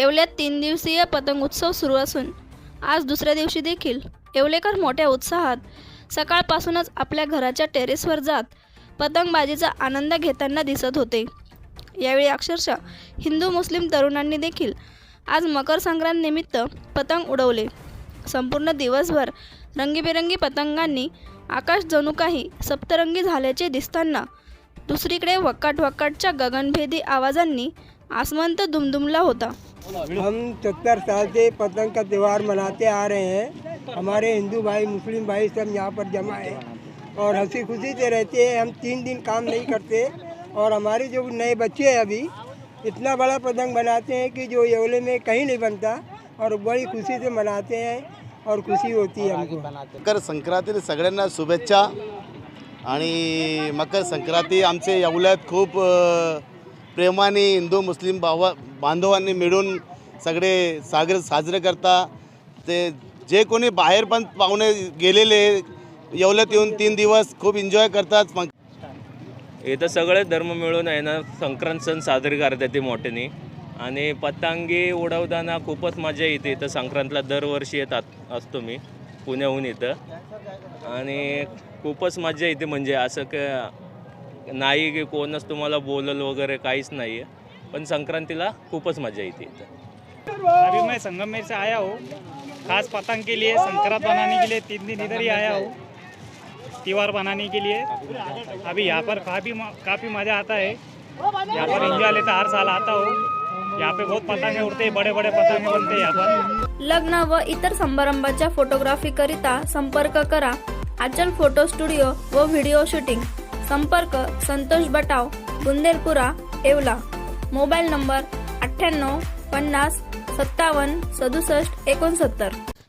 येवल्यात तीन दिवसीय पतंग उत्सव सुरू असून आज दुसऱ्या दिवशी देखील येवलेकर मोठ्या उत्साहात सकाळपासूनच आपल्या घराच्या टेरेसवर जात पतंगबाजीचा आनंद घेताना दिसत होते. यावेळी अक्षरशः हिंदू मुस्लिम तरुणांनी देखील आज मकर संक्रांतनिमित्त पतंग उडवले. संपूर्ण दिवसभर रंगीबेरंगी पतंगांनी आकाश जणू काही सप्तरंगी झाल्याचे दिसताना दुसरीकडे वक्काट वक्काटच्या गगनभेदी आवाजांनी आसमंत दुमदुमला होता. हम सत्तर साल से पतंग का त्यौहार मनाते आ रहे हैं। हमारे हिंदू भाई मुस्लिम भाई सब यहाँ पर जमा है और हँसी खुशी से रहते हैं। हम तीन दिन काम नहीं करते और हमारे जो नए बच्चे हैं अभी इतना बड़ा पतंग बनाते हैं कि जो येवले में कहीं नहीं बनता और बड़ी खुशी से मनाते हैं और खुशी होती है हमको। मकर संक्रांती सगळ्यांना शुभेच्छा आणि मकर संक्रांती आमचे येवल्यात खूप अ, प्रेमाने हिंदू मुस्लिम भावा बांधवांनी मिळून सगळे सागर साजरे करता. ते जे कोणी बाहेर पण पाहुणे गेलेले येवल्यात येऊन तीन दिवस खूप एन्जॉय करतात. मग इथं सगळे धर्म मिळून आहे ना संक्रांत सण साजरे करतात ते मोठ्याने. आणि पतंगी उडवताना खूपच मजा येते इथं संक्रांतला दरवर्षी येतात असतो मी पुण्याहून इथं. आणि खूपच मजा येते म्हणजे असं का नाही की कोणच तुम्हाला बोलल वगैरे काहीच नाही आहे. पण संक्रांतीला खूपच मजा येते इथं. अभी मैं संगमेर से आया हूँ. खास पतंग के लिए संक्रांत बनाने के लिए तीन दिन इधर ही आया हूँ. त्योहार बनाने के लिए अभी यहाँ पर काफ़ी काफ़ी मज़ा आता है. यहाँ पर इंजॉय लेता हर साल आता हूँ. यहाँ पे बहुत पतंगे उड़ते हैं बड़े बड़े पतंगे बनते हैं यहाँ पर. लग्न व इतर समारंभाच्या फोटोग्राफीकरिता संपर्क करा. आचल फोटो स्टुडिओ व व्हिडिओ शूटिंग संपर्क संतोष बटाव बुंदेलपुरा येवला. मोबाईल नंबर अठ्ठ्याण्णव पन्नास सत्तावन्न सदुसष्ट एकोणसत्तर.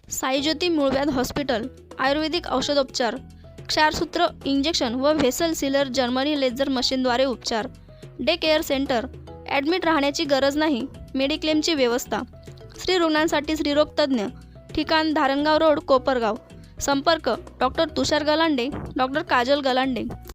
साईज्योती मूळव्याध हॉस्पिटल आयुर्वेदिक औषधोपचार. क्षारसूत्र इंजेक्शन व व्हेसल सिलर जर्मनी लेझर मशीनद्वारे उपचार. Day care centre. ॲडमिट राहण्याची गरज नाही मेडिक्लेमची व्यवस्था. स्त्री रुग्णांसाठी स्त्रीरोग तज्ज्ञ. ठिकाण धारणगाव रोड कोपरगाव. संपर्क डॉक्टर तुषार गलांडे डॉक्टर काजल गलांडे.